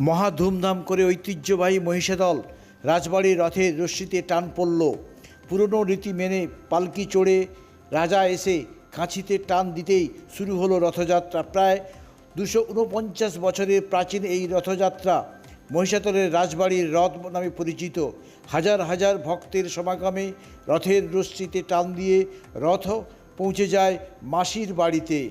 মহা ধুমধাম করে ঐতিহ্যবাহী মহিষাদল রাজবাড়ির রথের রশ্মিতে টান পড়ল। পুরনো রীতি মেনে পালকি চড়ে রাজা এসে কাঁচিতে টান দিতেই শুরু হলো রথযাত্রা। প্রায় দুশো উনপঞ্চাশ বছরের প্রাচীন এই রথযাত্রা মহিষাদলের রাজবাড়ির রথ নামে পরিচিত। হাজার হাজার ভক্তের সমাগমে রথের রশ্মিতে টান দিয়ে রথ পৌঁছে যায় মাসির বাড়িতে।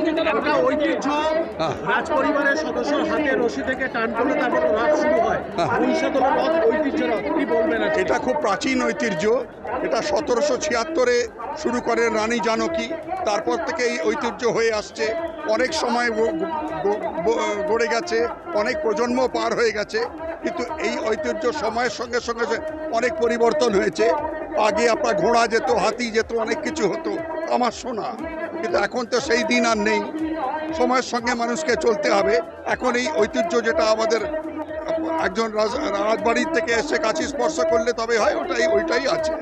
একটা ঐতিহ্য রাজ পরিবারের সদস্যর হাতে রশি থেকে টান তারপর রথ শুরু হয়। রথ ঐতিহ্য রথ কি বলবেন এটা খুব প্রাচীন ঐতিহ্য। এটা সতেরোশো ছিয়াত্তরে শুরু করেন রানী জানকী। তারপর থেকে এই ঐতিহ্য হয়ে আসছে। অনেক সময় গড়ে গেছে। অনেক প্রজন্ম পার হয়ে গেছে। কিন্তু এই ঐতিহ্য সময়ের সঙ্গে সঙ্গে অনেক পরিবর্তন হয়েছে। আগে আপনার ঘোড়া যেত হাতি যেত অনেক কিছু হতো। আমার শোনা। কিন্তু এখন তো সেই দিন আর নেই। সময়ের সঙ্গে মানুষকে চলতে হবে। এখন এই ঐতিহ্য যেটা আমাদের একজন রাজ- রাজবাড়ির থেকে এসে কাছে স্পর্শ করলে তবে হয়, ওটাই, ওইটাই আছে।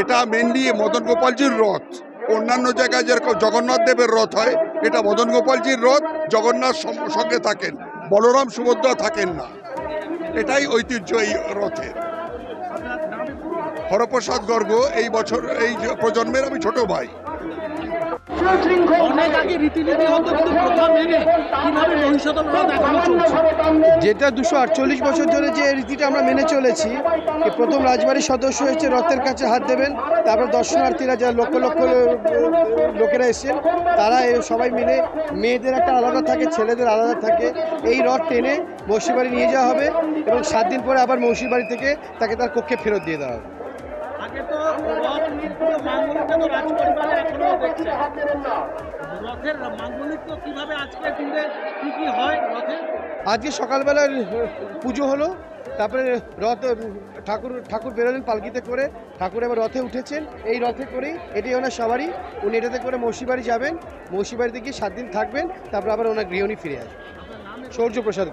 এটা মেনলি মদন গোপালজির রথ। অন্যান্য জায়গায় যেরকম জগন্নাথ দেবের রথ হয়, এটা মদন গোপালজির রথ, জগন্নাথ সঙ্গে থাকেন। বলরাম সুভদ্রা থাকেন না। এটাই ঐতিহ্য এই রথের। হরপ্রসাদ গর্গ এই বছর এই প্রজন্মের আমি ছোট ভাই। মেনে যেটা দুশো আটচল্লিশ বছর ধরে যে রীতিটা আমরা মেনে চলেছি যে প্রথম রাজবাড়ির সদস্য হচ্ছে রথের কাছে হাত দেবেন তারপর দর্শনার্থীরা যারা লক্ষ লক্ষ লোকেরা এসেছেন তারা সবাই মিলে মেয়েদের একটা আলাদা থাকে ছেলেদের আলাদা থাকে। এই রথ টেনে মৌসি বাড়ি নিয়ে যাওয়া হবে এবং সাত দিন পরে আবার মৌসি বাড়ি থেকে তাকে তার কক্ষে ফেরত দিয়ে দেওয়া হবে। আজকে দিনে সকালবেলা পুজো হলো, তারপরে রথ ঠাকুর ঠাকুর বেরোলেন পালকিতে করে, ঠাকুর এবার রথে উঠেছেন। এই রথে করেই এটাই ওনার সবারই, উনি এটাতে করে মৌসি বাড়ি যাবেন মৌসি বাড়িতে গিয়ে সাত দিন থাকবেন, তারপর আবার ওনার গৃহণী ফিরে আসবেন। সৌর্য প্রসাদ